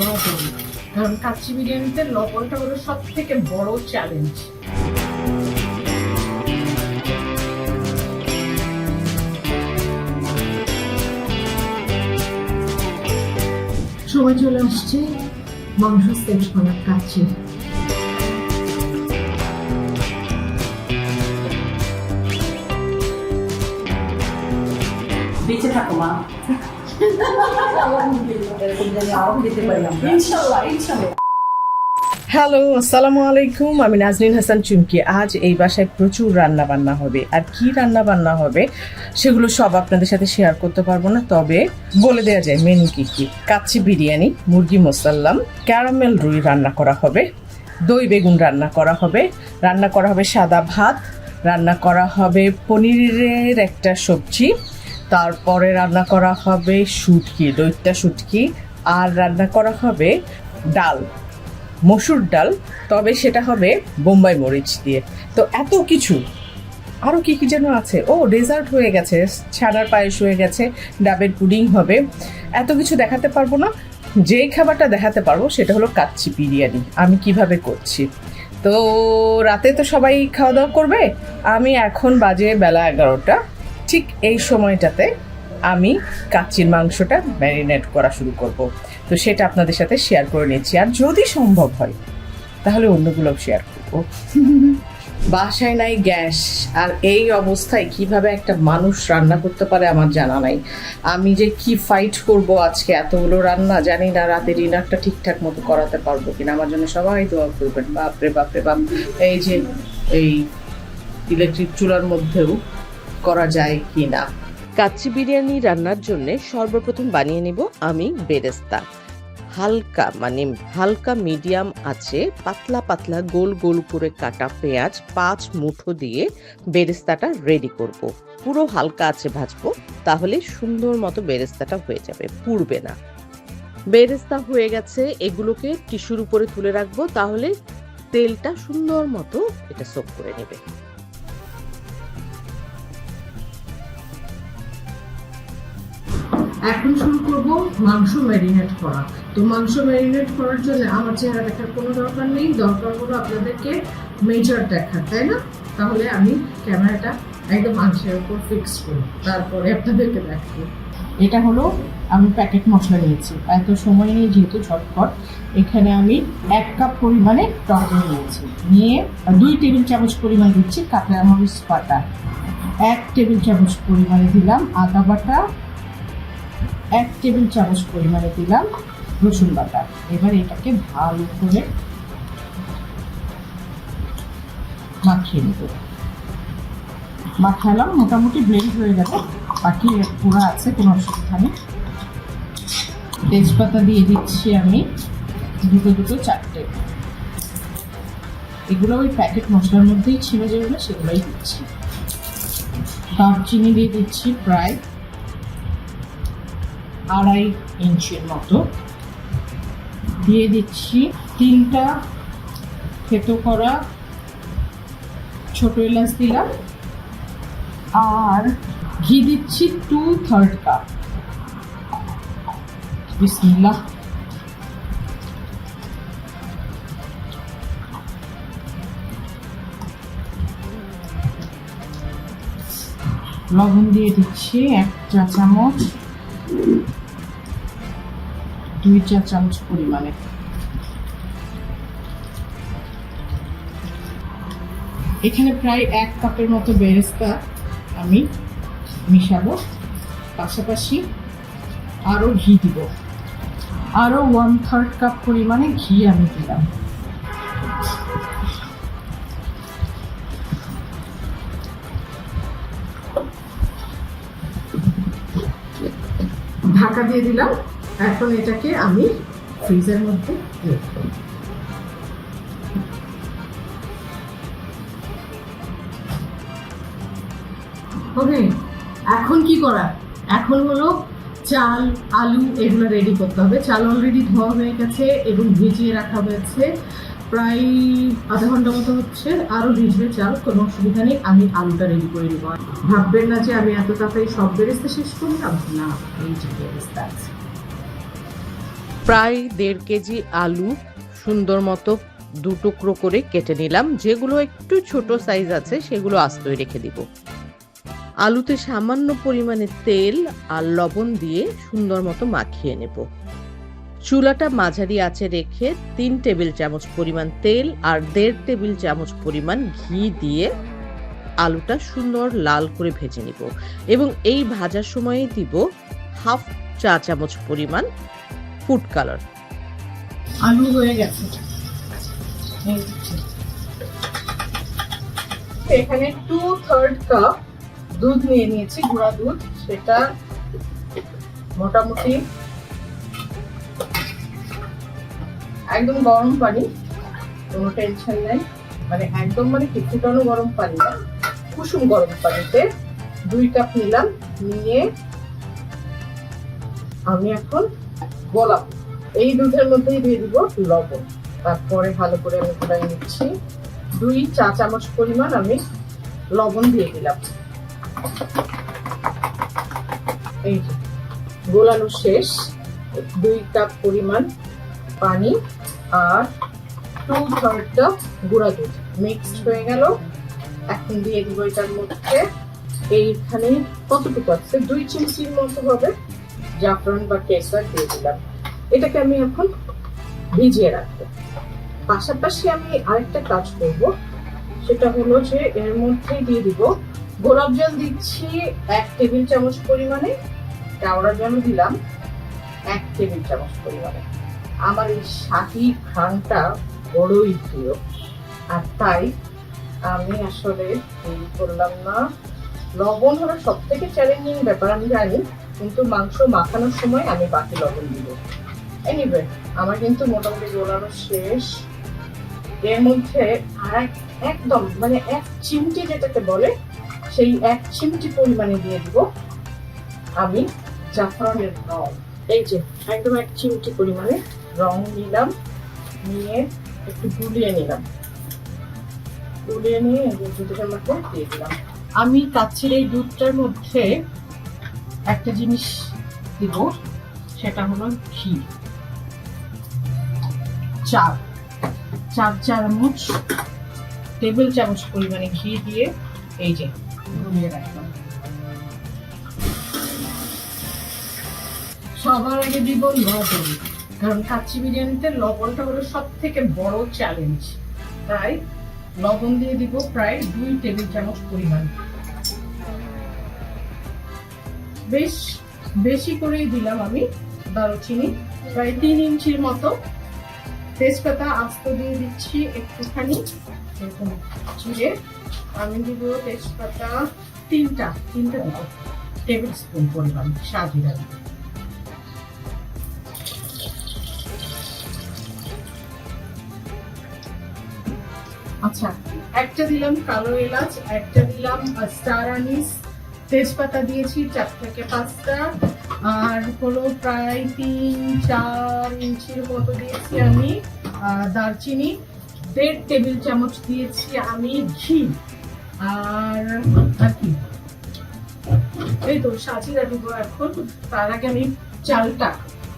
লবণ কারণ কাচ্চি বিরিয়ানিতে লবণটা হলো সব থেকে বড় চ্যালেঞ্জ সময় চলে আসছে মাংস সেট করার কাছে। বেঁচে থাকো মা। হ্যালো, আসসালামু আলাইকুম। আমি নাজনীন হাসান চুমকি। আজ এই বাসায় প্রচুর রান্না বান্না হবে। আর কি রান্না বান্না হবে, সেগুলো সব আপনাদের সাথে শেয়ার করতে পারব না। তবে বলে দেওয়া যায় মেনু কি কি? কাচ্চি বিরিয়ানি, মুরগি মোসাল্লাম ক্যারামেল রুই রান্না করা হবে, দই বেগুন রান্না করা হবে, রান্না করা হবে সাদা ভাত, রান্না করা হবে পনিরের একটা সবজি তারপরে রান্না করা হবে শুটকি, দইটা শুটকি, আর রান্না করা হবে ডাল, মসুর ডাল, তবে সেটা হবে বোম্বাই মরিচ দিয়ে। তো এত কিছু আরও কি কি যেন আছে? ও ডেজার্ট হয়ে গেছে, ছানার পায়েস হয়ে গেছে, ডাবের পুডিং হবে। এত কিছু দেখাতে পারব না। যেই খাবারটা দেখাতে পারব সেটা হলো কাচ্চি বিরিয়ানি। আমি কীভাবে করছি? তো রাতে তো সবাই খাওয়া দাওয়া করবে। আমি এখন বাজে বেলা এগারোটা। ঠিক এই সময়টাতে আমি কাচ্চির মাংসটা ম্যারিনেট করা শুরু করব। তো সেটা আপনাদের সাথে শেয়ার করে নিচ্ছি। আর যদি সম্ভব হয়, তাহলে অন্যগুলোও শেয়ার করব। বাসায় নাই গ্যাস, আর এই অবস্থায় কীভাবে একটা মানুষ রান্না করতে পারে আমার জানা নাই। আমি যে কি ফাইট করব আজকে, এতগুলো রান্না জানি না রাতে ডিনারটা ঠিকঠাক মতো করাতে পারব কিনা। আমার জন্য সবাই দোয়া করবেন। বাপরে বাপরে, বাপ। এই যে, এই ইলেকট্রিক চুলার মধ্যেও করা যায় কি না কাচ্চি বিরিয়ানি রান্নার জন্য সর্বপ্রথম বানিয়ে নেব আমি বেরেস্তা। হালকা মানে হালকা মিডিয়াম আছে পাতলা পাতলা গোল গোল করে কাটা পেঁয়াজ পাঁচ মুঠো দিয়ে বেরেস্তাটা রেডি করব। পুরো হালকা আছে ভাজবো, তাহলে সুন্দর মতো বেরেস্তাটা হয়ে যাবে, পুড়বে না। বেরেস্তা হয়ে গেছে, এগুলোকে টিস্যুর উপরে তুলে রাখব, তাহলে তেলটা সুন্দর মতো এটা সোক করে নেবে। এখন শুরু করব মাংস ম্যারিনেট করা। তো মাংস ম্যারিনেট করার জন্য আমার চেহারা দেখার কোনো দরকার নেই, দরকার হলো আপনাদেরকে মেজার দেখার, তাই না? তাহলে আমি ক্যামেরাটা একদম মাংসের উপর ফিক্স করি, তারপরে আপনাদেরকে দেখাবো। এটা হলো আমি প্যাকেট মশলা নিয়েছি, এত সময় নিয়ে যেহেতু ঝটপট। এখানে আমি এক কাপ পরিমাণে টক নিয়েছি, নিয়ে দুই টেবিল চামচ পরিমাণ দিচ্ছি কাঁচা মরিচ বাটা। এক টেবিল চামচ পরিমাণে দিলাম আদা বাটা এক টেবিল চামচ পরিমাণে দিলাম রসুন বাটা। এবার এটাকে ভালো করে মাখিয়ে নেব। মাখালাম, মোটামুটি ব্লেন্ড হয়ে গেছে বাকি পুরো আছে, কোনো অসুবিধা নেই। তেজপাতা দিয়ে দিচ্ছি আমি দুটো দুটো চারটে। এগুলো ওই প্যাকেট মশলার মধ্যেই ছিল যেগুলো সেগুলোই দিচ্ছি। দারচিনি দিয়ে দিচ্ছি প্রায় আড়াই ইঞ্চির মতো। দিয়ে দিচ্ছি তিনটা থেতো করা ছোট এলাচ দিলাম। আর ঘি দিচ্ছি টু থার্ড কাপ বিসমিল্লাহ। লবণ দিয়ে দিচ্ছি এক চা চামচ দুই চা চামচ পরিমাণে। এখানে প্রায় এক কাপের মতো বেরেস্তা আমি মিশাবো। পাশাপাশি আরও ঘি দিব। আরও ওয়ান থার্ড কাপ পরিমাণে ঘি আমি দিলাম। ঢাকা দিয়ে দিলাম। এখন এটাকে আমি ফ্রিজের মধ্যে ওকে এখন কি করা? এখন হলো চাল, আলু এগুলো রেডি করতে হবে। চাল অলরেডি ধোয়া হয়ে গেছে এবং ভিজিয়ে রাখা হয়েছে। প্রায় আধা ঘণ্টা মতো হচ্ছে আরও ভিজবে চাল, কোনো অসুবিধা নেই। আমি আলুটা রেডি করে নেব। ভাববেন না যে আমি এত তাড়াতাড়ি সব বেরেস্তা শেষ করলাম? না, এই যে বেরেস্তা আছে। প্রায় দেড় কেজি আলু সুন্দর মতো দু টুকরো করে কেটে নিলাম। যেগুলো একটু ছোট সাইজ আছে, সেগুলো আস্তই রেখে দিব। আলুতে সামান্য পরিমাণে তেল আর লবণ দিয়ে সুন্দর মতো মাখিয়ে নেব। চুলাটা মাঝারি আঁচে রেখে তিন টেবিল চামচ পরিমাণ তেল আর দেড় টেবিল চামচ পরিমাণ ঘি দিয়ে আলুটা সুন্দর লাল করে ভেজে নিব। এবং এই ভাজার সময়ে দিব হাফ চা চামচ পরিমাণ ফুড কালার। আলু হয়ে গেছে। এখানে টু থার্ড কাপ দুধ নিয়ে নিয়েছি, গুঁড়া দুধ। সেটা মোটামুটি একদম গরম পানি, কোনো টেনশন নেই। মানে একদম মানে কি ফুটানো গরম পানি না, কুসুম গরম পানিতে দুই কাপ নিলাম। নিয়ে আমি এখন গোলাপ এই দুধের মধ্যেই দিয়ে দিব লবণ। তারপরে ভালো করে আমি ফোটাই নিচ্ছি। দুই চা চামচ পরিমাণ আমি লবণ দিয়ে দিলাম। এই যে, গোলানো শেষ। দুই কাপ পরিমাণ পানি আর টু থার্ড কাপ গুঁড়া দুধ। মিক্সড হয়ে গেল। এখন দিয়ে দিব এটার মধ্যে এইখানে কতটুকু আছে? দুই চিমচির মতো হবে। জাফরান বা কেসার দিয়ে দিলাম। এটাকে আমি এখন ভিজিয়ে রাখব। পাশাপাশি আমি আরেকটা কাজ করব। সেটা হলো যে এর মধ্যে দিয়ে দিব গোলাপ জল দিচ্ছি এক টেবিল চামচ পরিমাণে। কেওড়া জল দিলাম এক টেবিল চামচ পরিমাণে। আমার এই শাহি ঘ্রাণটা বড়ই প্রিয়। আর তাই আমি আসলে এই করলাম না। লবণ হলো সব থেকে চ্যালেঞ্জিং ব্যাপার, আমি জানি। কিন্তু মাংস মাখানোর সময় আমি বাকি লবণ দিব। এনিওয়ে আমার কিন্তু মোটামুটি গোলানো শেষ। এর মধ্যে আর এক- একদম মানে এক চিমটি যেটাকে বলে, সেই এক চিমটি পরিমাণে দিয়ে দিব আমি জাফরানের রং। এই যে, একদম এক চিমটি পরিমাণে রং নিলাম, নিয়ে একটু গুলিয়ে নিলাম। গুলিয়ে নিয়ে দুধের মধ্যে দিয়ে দিলাম। আমি কাচ্ছির এই দুধটার মধ্যে একটা জিনিস দিব, সেটা হলো ঘি। চার চার চামচ টেবিল চামচ পরিমাণে ঘি দিয়ে এই যে গুলিয়ে রাখলাম। সবার আগে দিব লবণ, কারণ কাচ্চি বিরিয়ানিতে লবণটা হলো সব থেকে বড় চ্যালেঞ্জ তাই লবণ দিয়ে দিব প্রায় দুই টেবিল চামচ পরিমাণ। বেশ, বেশি করেই দিলাম আমি দারুচিনি, প্রায় তিন ইঞ্চির মতো। তেজপাতা আস্ত দিয়ে দিচ্ছি একটুখানি, এরকম চিড়ে আমি দিব তেজপাতা তিনটা তিনটা দিব। টেবিল স্পুন পরিমাণ সাজিরা দিব আচ্ছা একটা দিলাম কালো এলাচ, একটা দিলাম স্টার আনিস। তেজপাতা দিয়েছি, চার থেকে পাঁচটা। আর হলো প্রায় তিন, চার ইঞ্চির মতো দিয়েছি আমি দারচিনি। দেড় টেবিল চামচ দিয়েছি আমি ঘি। আর আর কি? এই তো সাজিরা দিব এখন। তার আগে আমি চালটা,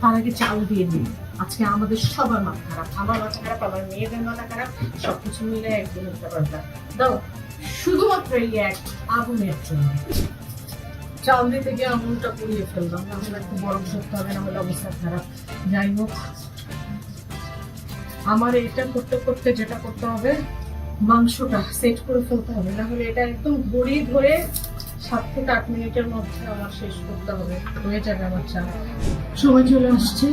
তার আগে চাল দিয়ে দিই। আজকে আমাদের সবার মাথা খারাপ, আমার মাথা খারাপ, আমার মেয়েদের মাথা খারাপ, সবকিছু মিলে একদম একটা ব্যাপার দাও, শুধুমাত্র এই এক আগুনের জন্য। দিতে গিয়ে আঙুলটা পুড়িয়ে ফেললাম। না একটু বরফ ধরতে হবে না হলে অবস্থা খারাপ। যাই হোক, আমার এটা করতে করতে যেটা করতে হবে, মাংসটা সেট করে ফেলতে হবে। না হলে এটা একদম গড়ি ধরে সাত থেকে আট মিনিটের মধ্যে আমার শেষ করতে হবে। হয়ে যাবে আমার চা। সময় চলে আসছে,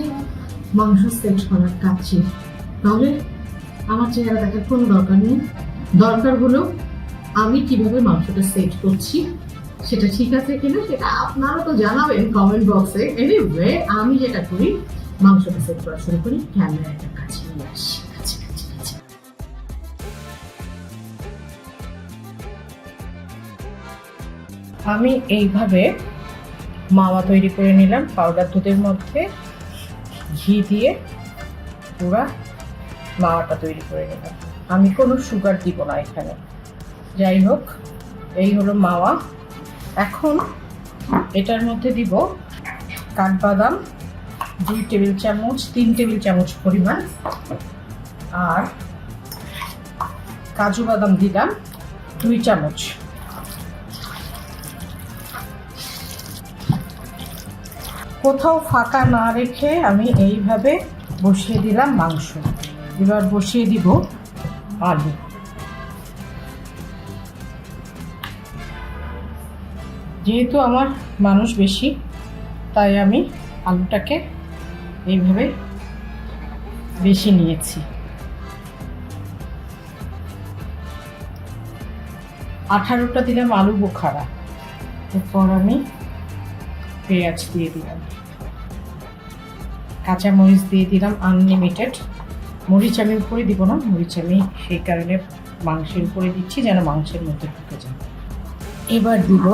মাংস সেট করার কাছে তাহলে আমার চেহারা দেখার কোনো দরকার নেই। দরকার হলো আমি কীভাবে মাংসটা সেট করছি। সেটা ঠিক আছে কিনা সেটা আপনারা তো জানাবেন কমেন্ট বক্সে এনিওয়ে আমি যেটা করি, মাংসটা সেট করা শুরু করি ক্যামেরাটা কাছে নিয়ে আসি। আমি এইভাবে মাওয়া তৈরি করে নিলাম পাউডার দুধের মধ্যে, ঘি দিয়ে পুরা মাওয়াটা তৈরি করে নিলাম। আমি কোনো সুগার দিব না এখানে। যাই হোক, এই হলো মাওয়া এখন এটার মধ্যে দিব কাঠবাদাম, দুই টেবিল চামচ, তিন টেবিল চামচ পরিমাণ। আর কাজু বাদাম দিলাম দুই চামচ। কোথাও ফাঁকা না রেখে আমি এইভাবে বসিয়ে দিলাম মাংস। এবার বসিয়ে দিব আলু। যেহেতু আমার মানুষ বেশি, তাই আমি আলুটাকে এইভাবে বেশি নিয়েছি। আঠারোটা দিলাম আলু বোখারা। এরপর আমি পেঁয়াজ দিয়ে দিলাম। কাঁচা মরিচ দিয়ে দিলাম আনলিমিটেড মরিচ আমি উপরে দিব না, মরিচ আমি সেই কারণে মাংসের উপরে দিচ্ছি যেন মাংসের মধ্যে ঢুকে যায়। এবার দিব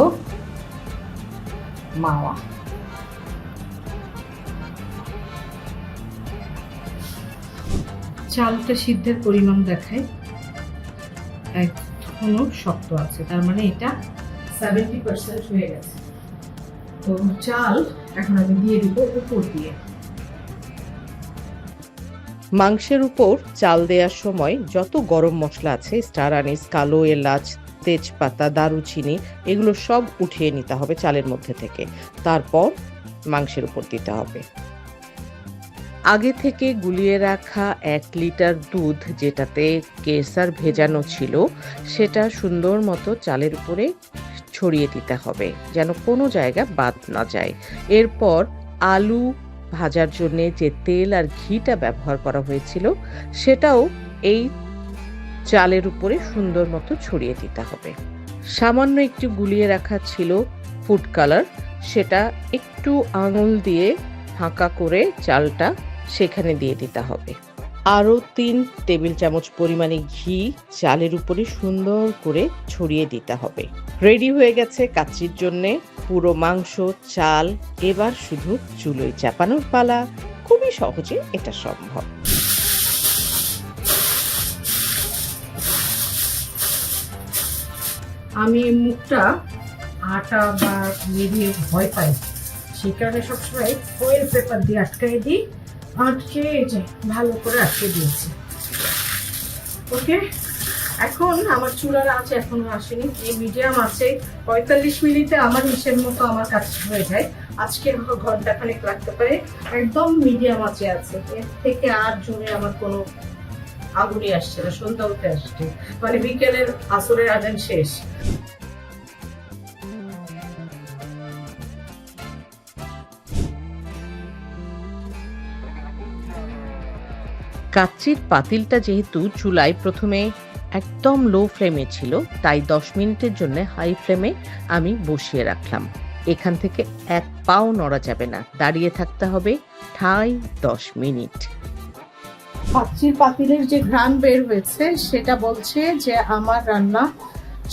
মাওয়া চালটা সিদ্ধের পরিমাণ দেখায় এখনও শক্ত আছে তার মানে এটা সেভেন্টি পার্সেন্ট হয়ে গেছে। তো চাল এখন আমি দিয়ে দিব উপর দিয়ে। মাংসের উপর চাল দেওয়ার সময় যত গরম মশলা আছে স্টার আনিস কালো এলাচ তেজপাতা, দারুচিনি, এগুলো সব উঠিয়ে নিতে হবে চালের মধ্যে থেকে। তারপর মাংসের উপর দিতে হবে। আগে থেকে গুলিয়ে রাখা এক লিটার দুধ যেটাতে কেসার ভেজানো ছিল, সেটা সুন্দর মতো চালের উপরে ছড়িয়ে দিতে হবে, যেন কোনো জায়গা বাদ না যায়। এরপর আলু ভাজার জন্য যে তেল আর ঘিটা ব্যবহার করা হয়েছিল, সেটাও এই চালের উপরে সুন্দর মতো ছড়িয়ে দিতে হবে। সামান্য একটু গুলিয়ে রাখা ছিল ফুড কালার, সেটা একটু আঙুল দিয়ে ফাঁকা করে চালটা সেখানে দিয়ে দিতে হবে। আরও তিন টেবিল চামচ পরিমাণে ঘি চালের উপরে সুন্দর করে ছড়িয়ে দিতে হবে। রেডি হয়ে গেছে কাচ্চির জন্যে পুরো মাংস, চাল, এবার শুধু চুলোয় চাপানোর পালা। খুবই সহজে এটা সম্ভব। আমি মুখটা আটা বা ইয়ে ভয় পাই। সেই কারণে সবসময় ফয়েল পেপার দিয়ে আটকাই দিই। আটকে ভালো করে আটকে দিয়েছি। ওকে এখন আমার চুলার আছে এখনও আসেনি। এই মিডিয়াম আছে। পঁয়তাল্লিশ মিনিটে আমার হিসেব মতো আমার কাজ হয়ে যায়। আজকে ঘণ্টা খানেক লাগতে পারে। একদম মিডিয়াম আছে আছে। এর থেকে আর জোরে আমার কোনো আগুনই আসছে না সন্ধ্যা উঠে আসছে। মানে বিকেলের আসরের আজান শেষ। কাচ্চির পাতিলটা যেহেতু চুলায় প্রথমে একদম লো ফ্লেমে ছিল, তাই দশ মিনিটের জন্য হাই ফ্লেমে আমি বসিয়ে রাখলাম। এখান থেকে এক পাও নড়া যাবে না, দাঁড়িয়ে থাকতে হবে ঠাই দশ মিনিট। পাত্রির পাতিলের যে ঘ্রাণ বের হয়েছে, সেটা বলছে যে আমার রান্না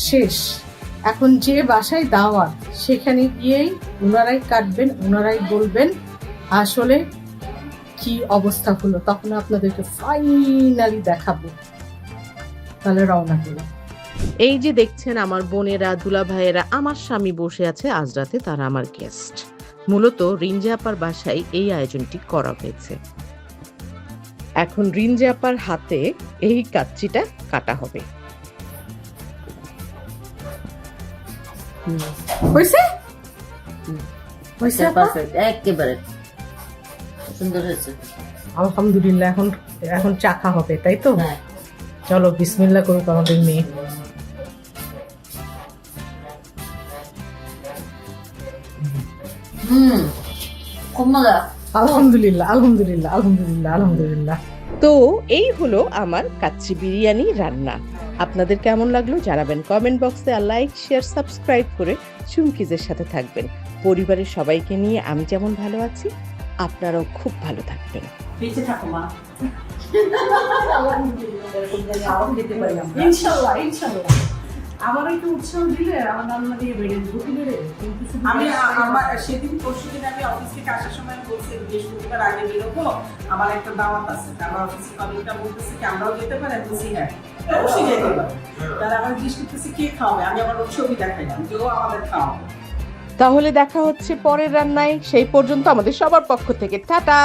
শেষ। এখন যে বাসায় দাওয়াত, সেখানে গিয়েই ওনারাই কাটবেন ওনারাই বলবেন আসলে কি অবস্থা হলো। তখন আপনাদেরকে ফাইনালি দেখাবো। তাহলে রওনা দিলাম। এই যে দেখছেন আমার বোনেরা দুলা ভাইয়েরা আমার স্বামী বসে আছে আজ রাতে, তারা আমার গেস্ট মূলত রিঞ্জাপার বাসায় এই আয়োজনটি করা হয়েছে। এখন রিঞ্জাপার হাতে এই কাচ্চিটা কাটা হবে। হয়েছে হয়েছে একেবারে। সুন্দর হয়েছে। আলহামদুলিল্লাহ এখন এখন চাখা হবে তাই তো? হ্যাঁ। চলো বিসমিল্লা করুক আমাদের মেয়ে। হুম খুব মজা। আলহামদুলিল্লাহ আলহামদুলিল্লাহ আলহামদুলিল্লাহ আলহামদুলিল্লাহ। তো এই হলো আমার কাচ্চি বিরিয়ানি রান্না। আপনাদের কেমন লাগল জানাবেন কমেন্ট বক্সে আর লাইক শেয়ার সাবস্ক্রাইব করে চুমকিজের সাথে থাকবেন। পরিবারের সবাইকে নিয়ে আমি যেমন ভালো আছি আপনারাও খুব ভালো থাকবেন। বেঁচে থাকো মা। ইনশাল্লাহ ইনশাল্লাহ। আমার একটু উৎসাহ দিলে আমার রান্না দিয়ে বেড়ে দেবো কি বেড়ে আমি আমার সেদিন পরশু দিন আমি অফিস থেকে আসার সময় বলছি বৃহস্পতিবার আগে বেরোবো আমার একটা দাওয়াত আছে। আমার অফিসে কলিগটা বলতেছে কি আমরাও যেতে পারি? আমি বলছি হ্যাঁ অবশ্যই যেতে পারি। তাহলে আমার জিজ্ঞেস করতেছে কে খাওয়াবে? আমি আমার ওর ছবি দেখাইলাম যে ও আমাদের খাওয়াবে। তাহলে দেখা হচ্ছে পরের রান্নায়। সেই পর্যন্ত আমাদের সবার পক্ষ থেকে। টাটা!